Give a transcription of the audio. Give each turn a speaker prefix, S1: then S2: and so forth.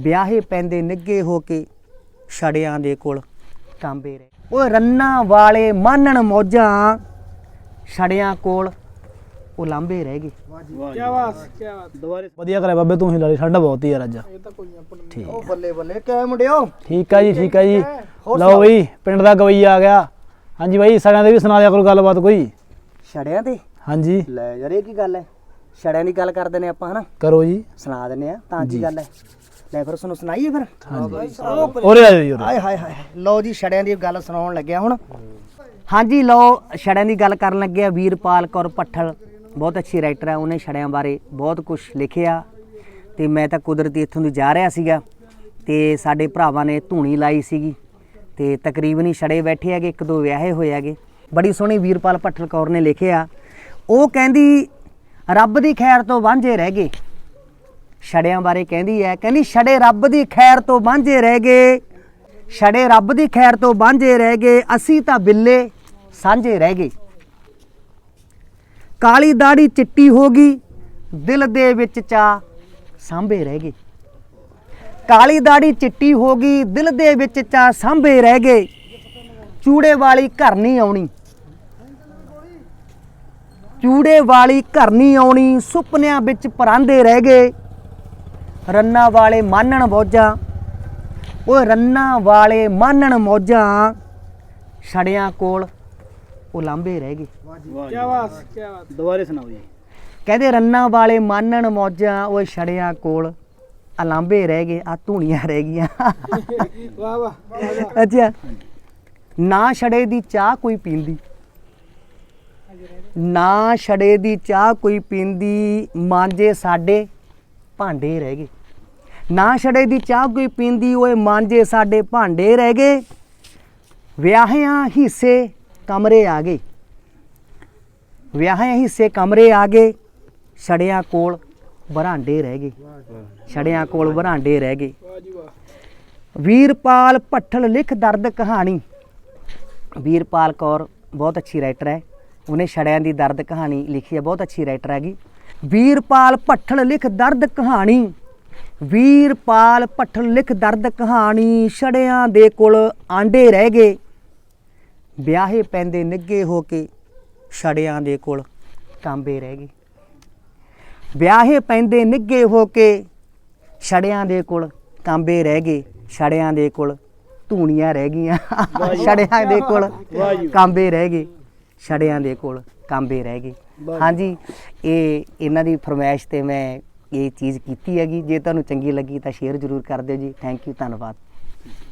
S1: ਵਿਆਹੇ ਪੈਂਦੇ ਨਿੱਗੇ ਹੋ ਕੇ ਛੜਿਆਂ ਦੇ ਕੋਲ ਕਾਂਬੇ ਰਹੇ। ਓਏ ਰੰਨਾਂ ਵਾਲੇ ਮਾਨਣ ਮੌਜਾਂ ਛੜਿਆਂ ਕੋਲ ਉਹ ਲਾਂਬੇ ਰਹਿ ਗਏ।
S2: ਕੀ ਬਾਤ ਕੀ ਬਾਤ
S3: ਦੁਬਾਰੇ ਵਧੀਆ ਕਰਿਆ ਬਾਬੇ ਤੂੰ ਹੀ ਲਾਲੀ ਠੰਡ ਬਹੁਤ ਹੀ ਯਾਰ ਅੱਜ।
S2: ਇਹ ਤਾਂ ਕੋਈ ਆਪਣਾ
S3: ਠੀਕ
S1: ਉਹ ਬੱਲੇ ਬੱਲੇ ਕਿਵੇਂ ਮੁੰਡਿਓ?
S3: ਠੀਕ ਆ ਜੀ ਠੀਕ ਆ ਜੀ।
S1: ਹੋਰ
S3: ਲਓ ਬਈ ਪਿੰਡ ਦਾ ਗਵਈਆ ਆ ਗਿਆ। ਹਾਂਜੀ ਬਾਈ ਸਾਰਿਆਂ ਦੇ ਵੀ ਸੁਣਾ ਦਿਆ ਕਰੋ ਗੱਲਬਾਤ ਕੋਈ।
S1: ਛੜਿਆਂ ਤੇ
S3: ਹਾਂਜੀ।
S1: ਲੈ ਯਾਰ ਇਹ ਕੀ ਗੱਲ ਹੈ? ਛੜਿਆਂ ਦੀ ਗੱਲ ਕਰਦੇ ਨੇ ਆਪਾਂ ਹਨਾ?
S3: ਕਰੋ ਜੀ।
S1: ਸੁਣਾ ਦਿੰਨੇ ਆ ਤਾਂ ਕੀ ਗੱਲ ਹੈ? ਲੈ ਫਿਰ ਤੁਹਾਨੂੰ ਸੁਣਾਈਏ ਫਿਰ।
S3: ਉਰੇ ਆ ਜਾਓ ਜੀ ਉਰੇ।
S1: ਆਏ ਹਾਏ ਹਾਏ ਲਓ ਜੀ ਛੜਿਆਂ ਦੀ ਗੱਲ ਸੁਣਾਉਣ ਲੱਗਿਆ ਹੁਣ। ਹਾਂਜੀ ਲਓ ਛੜਿਆਂ ਦੀ ਗੱਲ ਕਰਨ ਲੱਗਿਆ ਵੀਰਪਾਲ ਕੌਰ ਪੱਠਲ ਬਹੁਤ ਅੱਛੀ ਰਾਈਟਰ ਹੈ ਉਹਨੇ ਛੜਿਆਂ ਬਾਰੇ ਬਹੁਤ ਕੁਝ ਲਿਖਿਆ। ਤੇ ਮੈਂ ਤਾਂ ਕੁਦਰਤੀ ਇੱਥੋਂ ਦੀ ਜਾ ਰਿਹਾ ਸੀਗਾ। ਤੇ ਸਾਡੇ ਭਰਾਵਾਂ ਨੇ ਧੂਣੀ ਲਾਈ ਸੀਗੀ। ਤੇ ਤਕਰੀਬਨ ਹੀ ਛੜੇ ਬੈਠੇ ਹੈਗੇ ਇੱਕ ਦੋ ਵਿਆਹੇ ਹੋਏ ਹੈਗੇ। ਬੜੀ ਸੋਹਣੀ ਵੀਰਪਾਲ ਪੱਠਲ ਕੌਰ ਨੇ ਲਿਖਿਆ। ਉਹ ਕਹਿੰਦੀ ਰੱਬ ਦੀ ਖੈਰ ਤੋਂ ਵਾਂਝੇ ਰਹਿ ਗਏ। ਛੜਿਆਂ ਬਾਰੇ ਕਹਿੰਦੀ ਹੈ, ਕਹਿੰਦੀ, ਛੜੇ ਰੱਬ ਦੀ ਖੈਰ ਤੋਂ ਵਾਂਝੇ ਰਹਿ ਗਏ। ਛੜੇ ਰੱਬ ਦੀ ਖੈਰ ਤੋਂ ਵਾਂਝੇ ਰਹਿ ਗਏ, ਅਸੀਂ ਤਾਂ ਬਿੱਲੇ ਸਾਂਝੇ ਰਹਿ ਗਏ। ਕਾਲੀ ਦਾੜੀ ਚਿੱਟੀ ਹੋ ਗਈ, ਦਿਲ ਦੇ ਵਿੱਚ ਚਾ ਸਾਂਭੇ ਰਹਿ ਗਏ। ਕਾਲੀ ਦਾੜੀ ਚਿੱਟੀ ਹੋ ਗਈ, ਦਿਲ ਦੇ ਵਿੱਚ ਚਾ ਸਾਂਭੇ ਰਹਿ ਗਏ। ਚੂੜੇ ਵਾਲੀ ਘਰ ਨਹੀਂ ਆਉਣੀ। ਚੂੜੇ ਵਾਲੀ ਘਰ ਨਹੀਂ ਆਉਣੀ, ਸੁਪਨਿਆਂ ਵਿੱਚ ਪਰਾਂਦੇ ਰਹਿ ਗਏ। ਰੰਨਾ ਵਾਲੇ ਮਾਨਣ ਮੌਜਾਂ। ਓਏ ਰੰਨਾ ਵਾਲੇ ਮਾਨਣ ਮੌਜਾਂ। ਛੜਿਆਂ ਕੋਲ ਉਹ ਲਾਂਬੇ ਰਹਿ ਗਏ।
S2: ਕੀ ਬਾਤ ਕੀ ਬਾਤ
S3: ਦੁਬਾਰੇ ਸੁਣਾਓ ਜੀ।
S1: ਕਹਿੰਦੇ ਰੰਨਾ ਵਾਲੇ ਮਾਨਣ ਮੌਜਾਂ ਓਏ ਛੜਿਆਂ ਕੋਲ ਅਲਾਂਬੇ ਰਹਿ ਗਏ ਆ ਧੂਣੀਆਂ ਰਹਿ ਗਈਆਂ।
S2: ਵਾਹ ਵਾਹ।
S1: ਅੱਛਾ ਨਾ ਛੜੇ ਦੀ ਚਾਹ ਕੋਈ ਪੀਂਦੀ। ਨਾ ਛੜੇ ਦੀ ਚਾਹ ਕੋਈ ਪੀਂਦੀ ਮਾਂਜੇ ਸਾਡੇ ਭਾਂਡੇ ਰਹਿ ਗਏ। ਨਾ ਛੜੇ ਦੀ ਚਾਹ ਕੋਈ ਪੀਂਦੀ, ਓਏ ਮਾਂਜੇ ਸਾਡੇ ਭਾਂਡੇ ਰਹਿ ਗਏ। ਵਿਆਹਿਆਂ ਹਿੱਸੇ ਕਮਰੇ ਆ ਗਏ। ਵਿਆਹਿਆਂ ਹਿੱਸੇ ਕਮਰੇ ਆ ਗਏ, ਛੜਿਆਂ ਕੋਲ ਬਰਾਂਡੇ ਰਹਿ ਗਏ। ਛੜਿਆਂ ਕੋਲ ਬਰਾਂਡੇ ਰਹਿ ਗਏ। ਵੀਰਪਾਲ ਭੱਠਲ ਲਿਖ ਦਰਦ ਕਹਾਣੀ। ਵੀਰਪਾਲ ਕੌਰ ਬਹੁਤ ਅੱਛੀ ਰਾਈਟਰ ਹੈ। ਉਹਨੇ ਛੜਿਆਂ ਦੀ ਦਰਦ ਕਹਾਣੀ ਲਿਖੀ ਹੈ, ਬਹੁਤ ਅੱਛੀ ਰਾਈਟਰ ਹੈਗੀ। ਵੀਰਪਾਲ ਭੱਠਲ ਲਿਖ ਦਰਦ ਕਹਾਣੀ। ਵੀਰਪਾਲ ਭੱਠਲ ਲਿਖ ਦਰਦ ਕਹਾਣੀ ਛੜਿਆਂ ਦੇ ਕੋਲ ਆਂਡੇ ਰਹਿ ਗਏ। ਵਿਆਹੇ ਪੈਂਦੇ ਨਿੱਗੇ ਹੋ ਕੇ ਛੜਿਆਂ ਦੇ ਕੋਲ ਕਾਂਬੇ ਰਹਿ ਗਏ। ਵਿਆਹੇ ਪੈਂਦੇ ਨਿੱਗੇ ਹੋ ਕੇ ਛੜਿਆਂ ਦੇ ਕੋਲ ਕਾਂਬੇ ਰਹਿ ਗਏ। ਛੜਿਆਂ ਦੇ ਕੋਲ ਧੂਣੀਆਂ ਰਹਿ ਗਈਆਂ। ਛੜਿਆਂ ਦੇ ਕੋਲ ਕਾਂਬੇ ਰਹਿ ਗਏ। ਛੜਿਆਂ ਦੇ ਕੋਲ ਕਾਂਬੇ ਰਹਿ ਗਏ। ਹਾਂਜੀ ਇਹ ਇਹਨਾਂ ਦੀ ਫਰਮਾਇਸ਼ ਤੇ ਮੈਂ ਇਹ ਚੀਜ਼ ਕੀਤੀ ਹੈਗੀ। ਜੇ ਤੁਹਾਨੂੰ ਚੰਗੀ ਲੱਗੀ ਤਾਂ ਸ਼ੇਅਰ ਜ਼ਰੂਰ ਕਰ ਦਿਓ ਜੀ। ਥੈਂਕ ਯੂ ਧੰਨਵਾਦ।